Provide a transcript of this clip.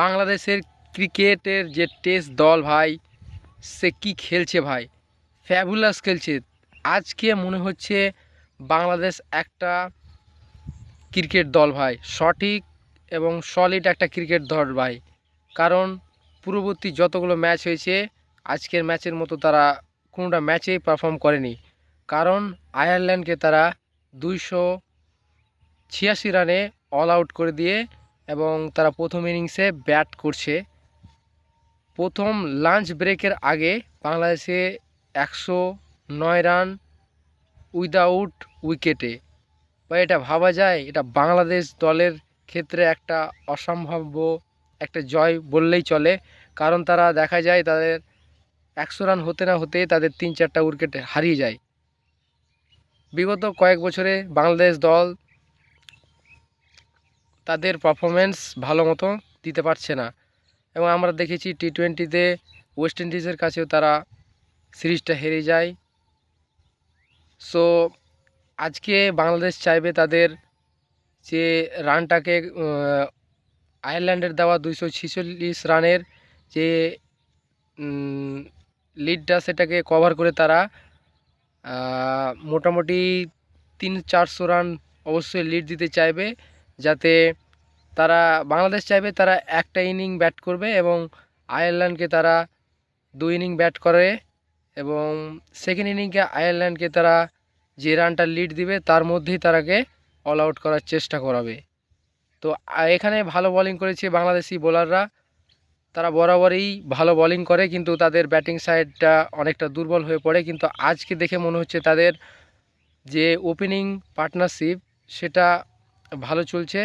বাংলাদেশের ক্রিকেটের যে টেস্ট দল ভাই, সে কি খেলছে ভাই? ফ্যাবুলাস খেলছে। আজকে মনে হচ্ছে বাংলাদেশ একটা ক্রিকেট দল ভাই। সঠিক এবং সলিড একটা ক্রিকেট দল ভাই। কারণ পূর্ববর্তী যতগুলো ম্যাচ হয়েছে, আজকের ম্যাচের মতো তারা কোনোটা ম্যাচেই পারফর্ম করেনি। কারণ আয়ারল্যান্ডকে তারা দুইশো ছিয়াশি রানে অল আউট করে দিয়ে এবং তারা প্রথম ইনিংসে ব্যাট করছে। প্রথম লাঞ্চ ব্রেকের আগে বাংলাদেশে একশো নয় রান উইদাউট উইকেটে। বা এটা ভাবা যায়? এটা বাংলাদেশ দলের ক্ষেত্রে একটা অসম্ভাব্য একটা জয় বললেই চলে। কারণ তারা দেখা যায় তাদের একশো রান হতে না হতে তাদের তিন চারটা উইকেট হারিয়ে যায়। বিগত কয়েক বছরে বাংলাদেশ দল তাদের পারফরমেন্স ভালো মতো দিতে পারছে না। এবং আমরা দেখেছি টি টোয়েন্টিতে ওয়েস্ট ইন্ডিজের কাছেও তারা সিরিজটা হেরে যায়। সো আজকে বাংলাদেশ চাইবে তাদের যে রানটাকে আয়ারল্যান্ডের দেওয়া দুইশো ছিচল্লিশ রানের যে লিডটা সেটাকে কভার করে তারা মোটামুটি তিন চারশো রান অবশ্যই লিড দিতে চাইবে। যাতে তারা বাংলাদেশ চাইবে তারা একটা ইনিং ব্যাট করবে এবং আয়ারল্যান্ডকে তারা দুই ইনিং ব্যাট করে এবং সেকেন্ড ইনিংকে আয়ারল্যান্ডকে তারা যে রানটা লিড দিবে তার মধ্যেই তারাকে অল আউট করার চেষ্টা করাবে। তো এখানে ভালো বোলিং করেছে বাংলাদেশি বোলাররা তারা বরাবরই ভালো বোলিং করে কিন্তু তাদের ব্যাটিং সাইডটা অনেকটা দুর্বল হয়ে পড়ে কিন্তু আজকে দেখে মনে হচ্ছে তাদের যে ওপেনিং পার্টনারশিপ সেটা ভালো চলছে।